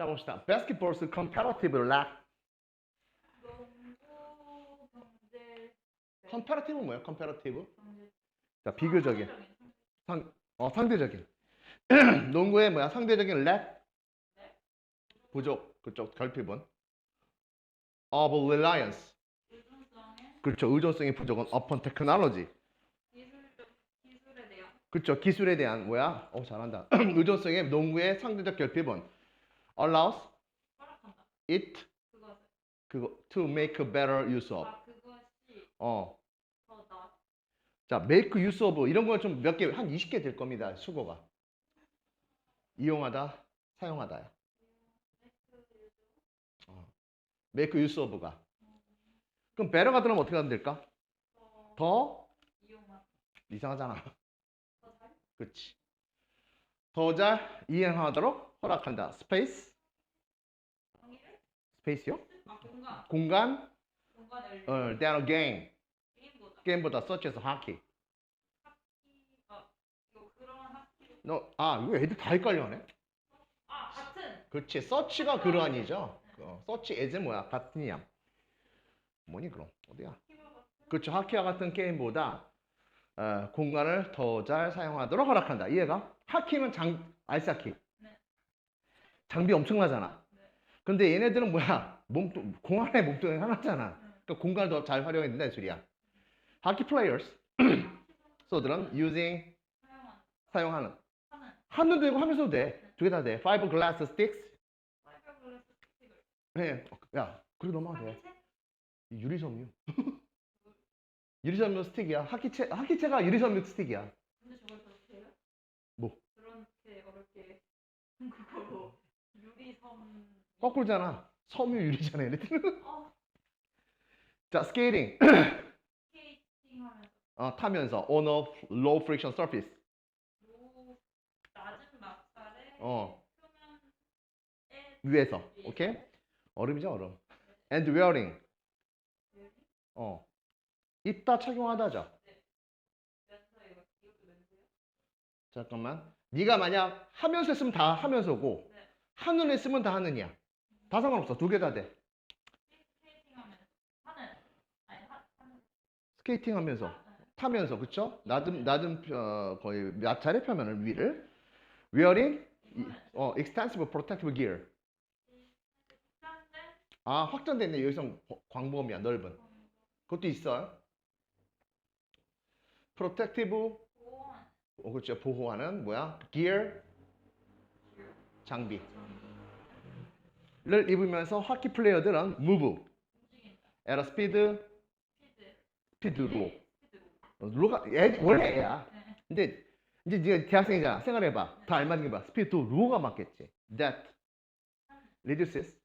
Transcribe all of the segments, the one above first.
자 봅시다. Basketball's comparative lack. 농구 경제 comparative 뭐예요? comparative? 자 비교적인. 상, 어, 상대적인. 농구의 뭐야? 상대적인 lack. 부족. 그쪽 결핍은. of reliance. 그렇죠. 의존성의 부족은 upon technology. 기술에 대한 그렇죠. 기술에 대한 뭐야? 어 잘한다. 의존성의 농구의 상대적 결핍은 allows 허락한다. it 그거 to make a better use of. 아 어. 자, make use of 이런 거 좀 몇 개 한 20개 될 겁니다. 수거가. 이용하다, 사용하다야. 어. make use of가. 그럼 better가 들어가면 어떻게 하면 될까? 더 이상하잖아. 그렇지. 더 잘 이행하도록 허락한다. space, 정의를 space요? 아 공간 공간, 공간을 어, than a game. 게임보다 게임보다 such as hockey. 너, 아, 이거 애들 다 헷갈려 하네. 아 같은 그렇지. search가 그러한이죠. 어, search as 뭐야? 같은이야. 뭐니 그럼? 어디야? 그렇죠. 하키와 같은 게임보다 어, 공간을 더 잘 사용하도록 허락한다. 이해가? 하키는 장 알싸키. 네. 장비 엄청나잖아. 네. 근데 얘네들은 뭐야? 몸통 공 안에 몸통이 하나잖아. 네. 그러니까 공간을 더 잘 활용해야 된다는 소리야. 하키 플레이어스 소들은 using 사용하는 하는 하늘도 되고 하면서도 돼. 두 개 다 돼. fiber glass sticks. 네. 야, 그래 넘어가도 돼. 유리섬유. 유리섬유 스틱이야. 하키채 하키채가 유리섬유 스틱이야. 근데 저걸 어떻게 해요? 뭐? 그렇게 어렵게 한국어로 유리섬 거꾸로잖아. 섬유 유리잖아, 얘네들은. 어 자, 스케이팅. 스케이팅 하면서 어, 타면서 on a low friction surface. 로 낮은 막살에 어. 표면에 위에서. 오케이? 얼음이죠, 얼음. and wearing. 어. 입다 착용하다죠. 면서 이거 이것도 면서요? 잠깐만. 네가 만약 하면서 했으면 다 하면서고 네. 하는 했으면 다 하느냐. 다 상관없어. 두 개 다 돼. 스케이팅 하면서 타면서 그쵸? 낮은 낮은 어, 거의 몇 차례 펴면을 위를 wearing 어, extensive protective gear. 아 확장돼 있네 여기서 광범위야 넓은. 그것도 있어. protective 어, 그렇죠 보호하는 뭐야 gear 장비 를 입으면서 하키 플레이어들은 a speed 스피드 speed로 스피드로 어, 로가 애, 원래 애야. 네. 근데 이제 네가 대학생이잖아 생활해봐 다 알맞는 게 봐. speed to 로가 맞겠지. that reduces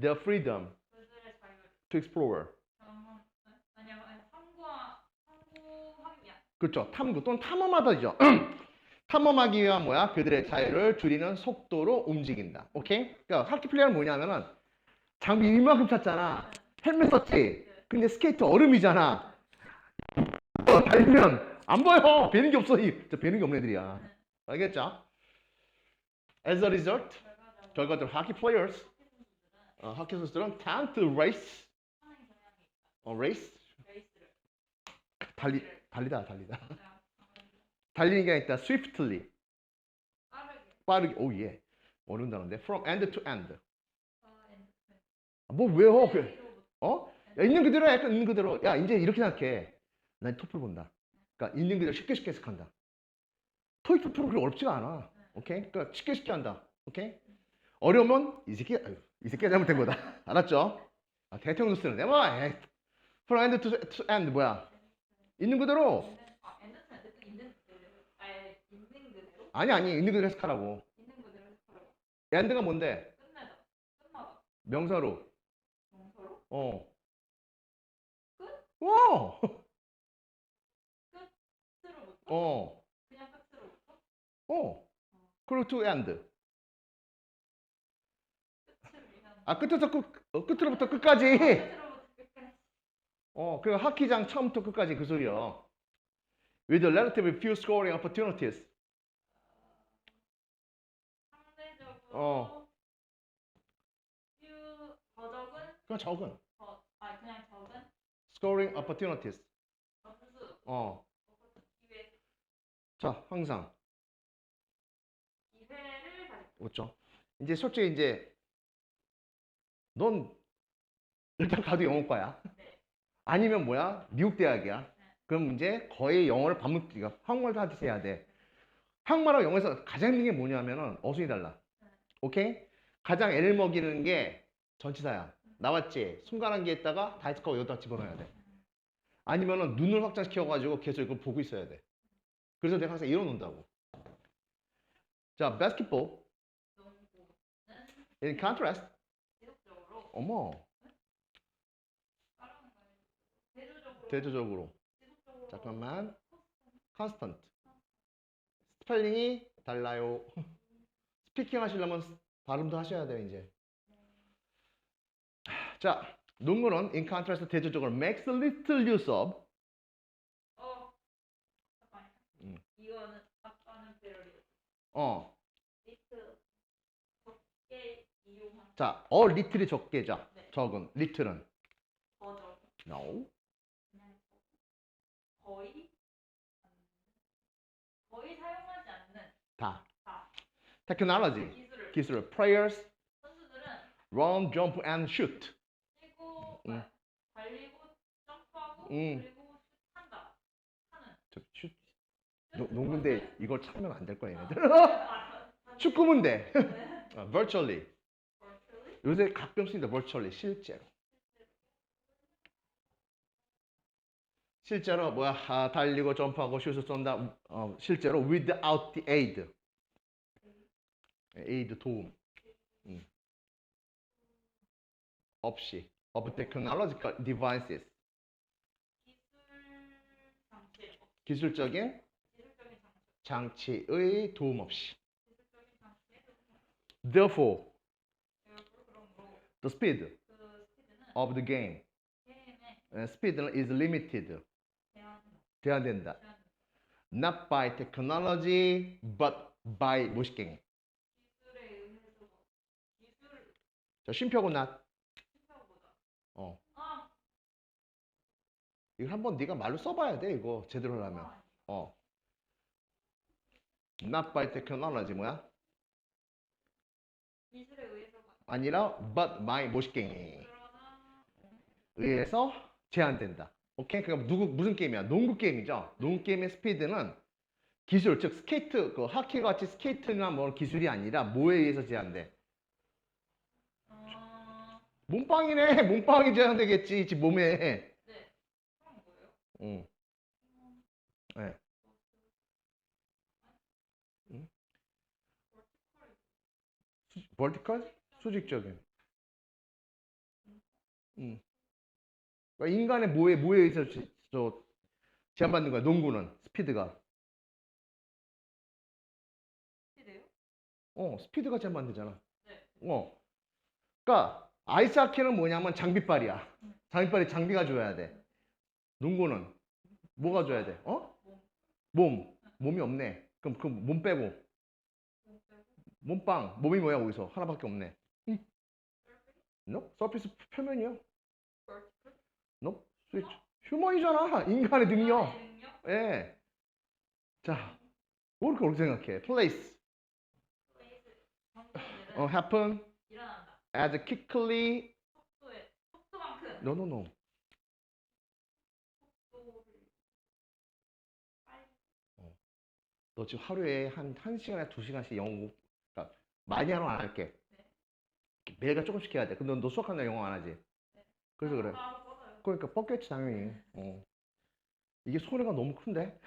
their freedom to explore. 그렇죠. 탐구 또는 탐험하다죠. 탐험하기 위한 뭐야? 그들의 자유를 줄이는 속도로 움직인다. 오케이? 그러니까 하키 플레이어는 뭐냐면은 장비 이만큼 찼잖아. 헬멧 썼지. 근데 스케이트 얼음이잖아. 어, 달리면 안 보여. 배는 게 없어. 이. 저 배는 게 없는 애들이야. 알겠죠? As a result, 결과적으로 하키 플레이어스, 어, 하키 선수들은 tend to race, 어, race, 달리, 달리다, 달리다. 게 아니라 swiftly, 빠르게 오 예. 어려운다는데. From end to end. 아, 엔- 네. 뭐 왜요? 그, 사이로부터 어? 야, 있는 그대로 해, 약간 있는 그대로. 야, 이제 이렇게 생각해. 난 토플 본다. 그러니까 있는 그대로 쉽게 쉽게 해석한다. 토익 토플은 그렇게 어렵지가 않아. 오케이? 그러니까 쉽게 쉽게 한다. 오케이? 어려우면 이 새끼, 아유, 이 새끼가 잘못된 거다. 알았죠? 아, 대통령 쓰는 데 뭐, 에이. From end to, to end 뭐야? 있는 그대로. 있는 아 엔드는 어쨌든 있는 그대로 아예 있는 그대로 아니 아니 있는 그대로 해석하라고. 있는 그대로 해석하라고 end가 뭔데? 끝내다 끝나다 명사로. 명서로 어. 끝? 와. 끝으로부터 어. 그냥 끝으로부터 어. 그리고 to end. 끝을 위한 아 끝에서 끝, 어, 끝으로부터 끝까지. 끝으로부터 끝까지 어, 그 하키장 처음부터 끝까지 그 소리야. With relatively few scoring opportunities. 상대적으로 어. 유 버적은 그냥 적은. 버, 아 그냥 적은 scoring opportunities. 점수 어. 기회 자, 항상. 기회를 가질 그렇죠. 이제 솔직히 이제 넌 일단 가도 영어과야. 네. 아니면 뭐야? 미국 대학이야. 그럼 이제 거의 영어를 반복기가 한국말도 하듯이 해야 돼. 한국말하고 영어에서 가장 힘든 게 뭐냐면은 어순이 달라. 오케이? 가장 애를 먹이는 게 전치사야. 나왔지? 순간한기에다가 다이스커 여기다 집어넣어야 돼. 아니면은 눈을 확장시켜가지고 계속 이걸 보고 있어야 돼. 그래서 내가 항상 이러놓는다고. 자, basketball. In contrast, 어머. 대조적으로 잠깐만. constant. 스펠링이 달라요. 스피킹 하시려면 발음도 하셔야 돼요, 이제. 자, 농구는 in contrast 대조적으로 makes little use of. 어. 음. 이거는 아까는 배럴이 어, 리트 적게 이용한 자, 어 little이 적게죠. 네. 적은 little은 버적 no. 그냥 거의 거의 사용하지 않는 다. 기술을 기술 players 선수들은 run, jump and shoot. 뛰고 음. 아, 달리고 점프하고 음. 그리고 슛한다 하는 저 슛. 농- 농구인데 이걸 참으면 안 될 거야, 얘네들. 네. 어, virtually. 요새 가끔 쓰는데 virtually 실제로. 실제로 뭐야 아, 달리고 점프하고 슛을 쏜다. 어, 실제로 without the aid. Aid 도움. 음. 없이 of technological devices. 기술적인 기술적인 장치 장치의 도움 없이. Therefore, the speed 그 of the game, uh, speed is limited. 제한된다. 제한 Not by technology, but by 무엇이겠니? 기술에 의해서 기술 자. 생각보다 어. 아 이거 한번 네가 말로 써봐야 돼 이거 제대로 하려면. 아, 어. Not by technology 뭐야? 기술에 의해서가 아니라 but by 무엇이겠니? 그러나 의해서 제한된다. 오케이? 그럼 누구 무슨 게임이야? 농구 게임이죠. 농구 게임의 스피드는 기술, 즉 스케이트, 그 하키 같이 스케이트나 뭐 기술이 아니라 뭐에 의해서 제한돼? 어, 몸빵이네. 몸빵이 제한되겠지. 지 몸에. 네? 응. 네. 응? 벌티컬? 수직적인. 응. 그러니까 인간의 뭐에 뭐에 저 제한받는 거야? 농구는 스피드가. 스피드요? 어, 스피드가 제한받는잖아. 네. 어. 그러니까 아이스하키는 뭐냐면 장비빨이야. 장비빨이 장비가 줘야 돼. 농구는 뭐가 줘야 돼? 어? 몸 몸. 몸이 없네. 그럼 그몸 빼고 몸 빼고 몸빵. 몸이 뭐야 거기서 하나밖에 없네. 응. no? 서피스 표면이야. vertical no? 스위치. 휴먼이잖아. 인간의 능력. 예. 자, 뭐 이렇게 어렵게 생각해? place. 플레이스 어, happen 일어난다 as quickly. 속도에 속도만큼 no, no, no. 빨리 너 지금 하루에 한, 한 시간에 두 시간씩 영어 공부, 그러니까 많이 하는 안 할게. 네. 매일가 조금씩 해야 돼. 근데 너 수학하는 날 영어 안 하지? 네. 그래서 그래. 아, 그러니까 뻗겠지, 당연히. 어. 이게 손해가 너무 큰데?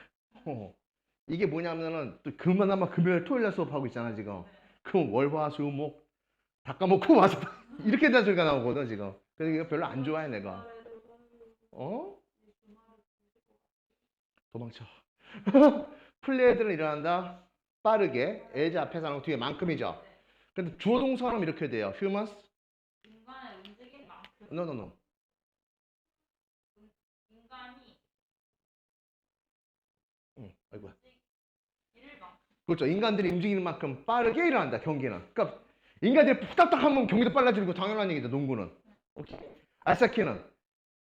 어. 이게 뭐냐면은, 또 그만하면 금요일, 토요일 날 수업하고 있잖아, 지금. 네. 그럼 월, 화, 수, 목, 다 까먹고 와서 이렇게 된다는 소리가 나오거든, 지금. 그래서 이거 별로 안 좋아해, 내가. 어? 도망쳐. 플레이들은 일어난다. 빠르게. 앞에서 하는 거 뒤에 만큼이죠. 네. 근데 주어 동사는 이렇게 돼요. humans? 인간의 움직임 만큼 No, no, no. 인간이 응, 만큼 그렇죠. 인간들이 움직이는 만큼 빠르게 일어난다, 경기는. 그러니까 인간들이 후딱딱 하면 경기도 빨라지는 거 당연한 얘기다. 농구는. 오케이. 아이스하키는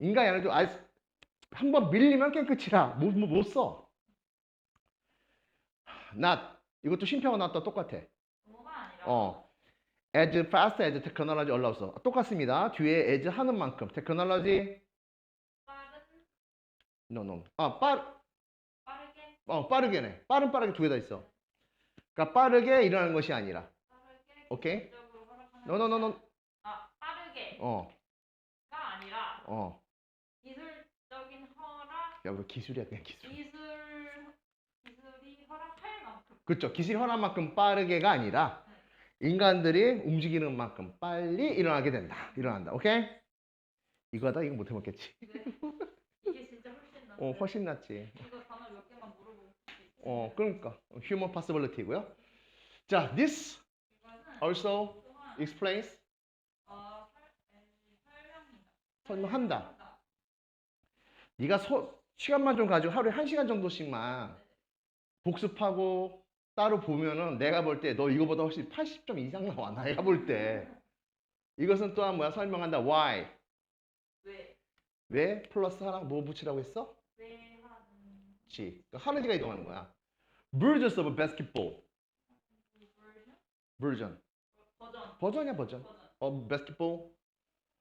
인간이 아니라도 아이스 한번 밀리면 끝이라 못, 못, 못 써. not 이것도 심표가 나왔다 똑같아. 아니라 어. as fast as technology allows. 똑같습니다. 뒤에 as 하는 만큼 technology 빠른 no no. 아, 빠르 빠르게 어, 빠르게네. 빠른 빠르게 두 개 다 있어. 그러니까 빠르게 일어나는 것이 아니라. 오케이. 기술적으로 허락하는 no no no no. 아 빠르게가 어. 아니라 어. 기술적인 허락 야, 우리 기술이야 그냥 기술. 기술 기술이 허락할 만큼 그렇죠. 기술이 허락한 만큼 빠르게가 아니라 인간들이 움직이는 만큼 빨리 일어나게 된다. 일어난다. 오케이? 이거다 이거 못 해먹겠지. 이게 진짜 훨씬 낫 어, 훨씬 낫지. 이거 단어 몇 개만 있지 어, 그러니까 human possibility고요. 자, this also explains 어, 설, 설명한다. 네가 소, 시간만 좀 가지고 하루에 한 시간 정도씩만 복습하고 따로 보면은 내가 볼 때 너 이거보다 훨씬 80점 이상 나와. 내가 볼 때. 이것은 또한 뭐야? 설명한다. why. 왜? 왜 플러스 하나 뭐 붙이라고 했어? 왜 하는 지. 그러니까 하늘지가 이동하는 거야. versions of basketball. version? version. 버전 버전이야 버전. of basketball.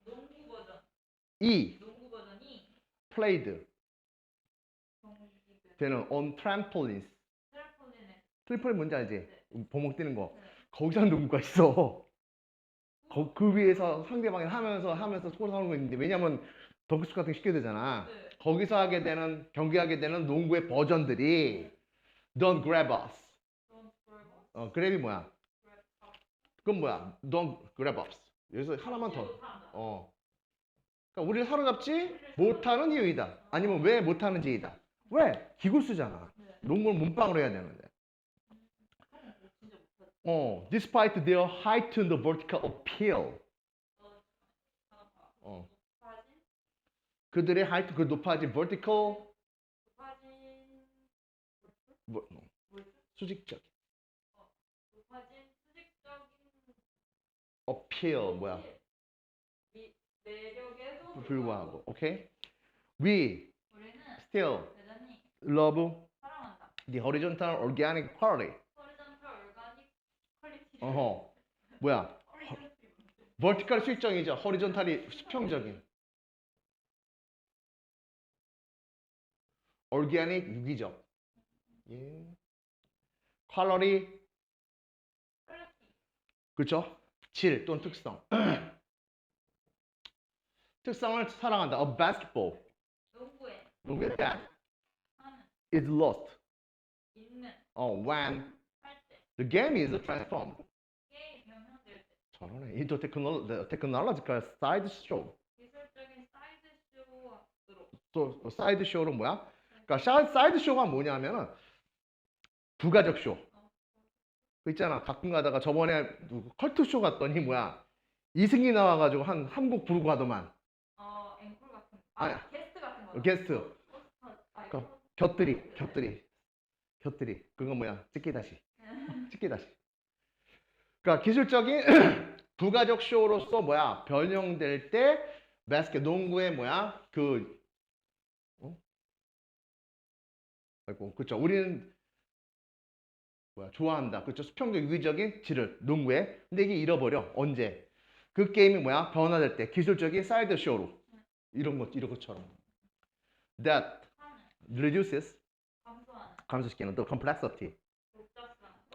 농구 버전 이 농구 버전이 played 되는 on trampolines. 트램폴린에 트리플 뭔지 알지? 보목 뛰는 거. 네. 거기서 농구가 있어. 거- 그 위에서 상대방이 하면서 하면서 스코어 하는 거 있는데 왜냐면 덩크슛 같은 거 쉽게 되잖아. 네. 거기서 하게 되는 경기하게 되는 농구의 버전들이 Don't grab us. Don't grab us, 어, 그랩이 뭐야? 그건 뭐야? Don't grab us. 여기서 하나만 더. 어. 그러니까 우리를 사로잡지 못하는 이유이다. 아니면 왜 못하는지이다. 왜? 기구 쓰잖아. 네. 농구를 문방으로 해야 되는데. 뭐. 어, despite their heightened vertical appeal. 어, 그들의 height 그 높아진 vertical 뭐, 뭐지? 수직적 높아진 appeal 뭐야? 미, 매력에도 불구하고. 오케이? We still love the horizontal organic quality. 어허. 뭐야? vertical 수직적이죠. horizontal이 수평적인. organic 유기적. 예. 퀄리티. 그렇죠? 질 또는 특성. 특성을 사랑한다. A basketball. 농구에 that. 하는 Is lost. 있는 Oh, when 할 때 the game is transformed. 게임 변형될 때 저러네. Into technolo- the technological side show. 기술적인 사이드 쇼으로 또 사이드 쇼는 뭐야? 그러니까 샤- 사이드 쇼가 뭐냐면은 부가적 쇼. 그 있잖아. 가끔 가다가 저번에 누구 컬투 쇼 갔더니 뭐야? 이승기 나와가지고 한 한곡 부르고 가더만. 어 앵콜 같은 아 아니, 게스트 같은 거 게스트. 그. 곁들이, 곁들이, 곁들이. 그거 뭐야? 찍기 다시. 찍기 다시. 그러니까 기술적인 부가적 쇼로서 뭐야? 변형될 때 바스켓 농구의 뭐야? 그 어? 아이고, 그렇죠. 우리는 뭐야? 좋아한다. 그렇죠. 수평적 유기적인 질을 농구에. 근데 이게 잃어버려. 언제? 그 게임이 뭐야? 변화될 때 기술적인 사이드 쇼로 이런 것 이런 것처럼. That reduces 감소시키는 the complexity.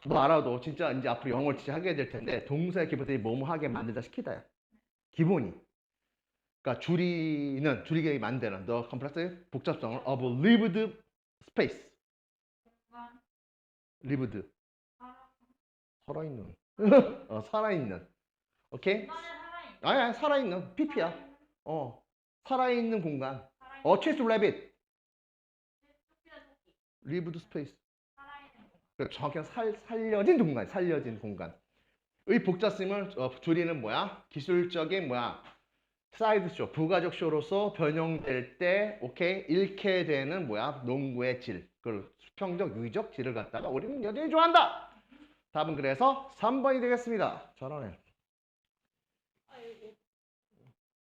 뭐 알아도 진짜 이제 앞으로 영어를 진짜 하게 될 텐데 동사의 기본들이 뭐뭐 하게 만들다 시키다야. 기본이. 그러니까 줄이는 줄이게 만드는 the complex 복잡성을 of lived space. lived 살아있는. 어, 살아있는. 오케이? 살아있는. 아야 살아있는. pp야. 살아있는. 어 살아있는 공간. 어 chase rabbit. 토끼는 토끼. Lived space. 살아있는 공간. 그 정확히 살, 살려진 공간, 살려진 공간. 의 복잡성을 어, 줄이는 뭐야? 기술적인 뭐야? 사이드 쇼, 부가적 쇼로서 변형될 때, 오케이, 잃게 되는 뭐야? 농구의 질, 그 수평적, 유기적 질을 갖다가 우리는 여전히 좋아한다. 답은 그래서 3번이 되겠습니다. 저러네.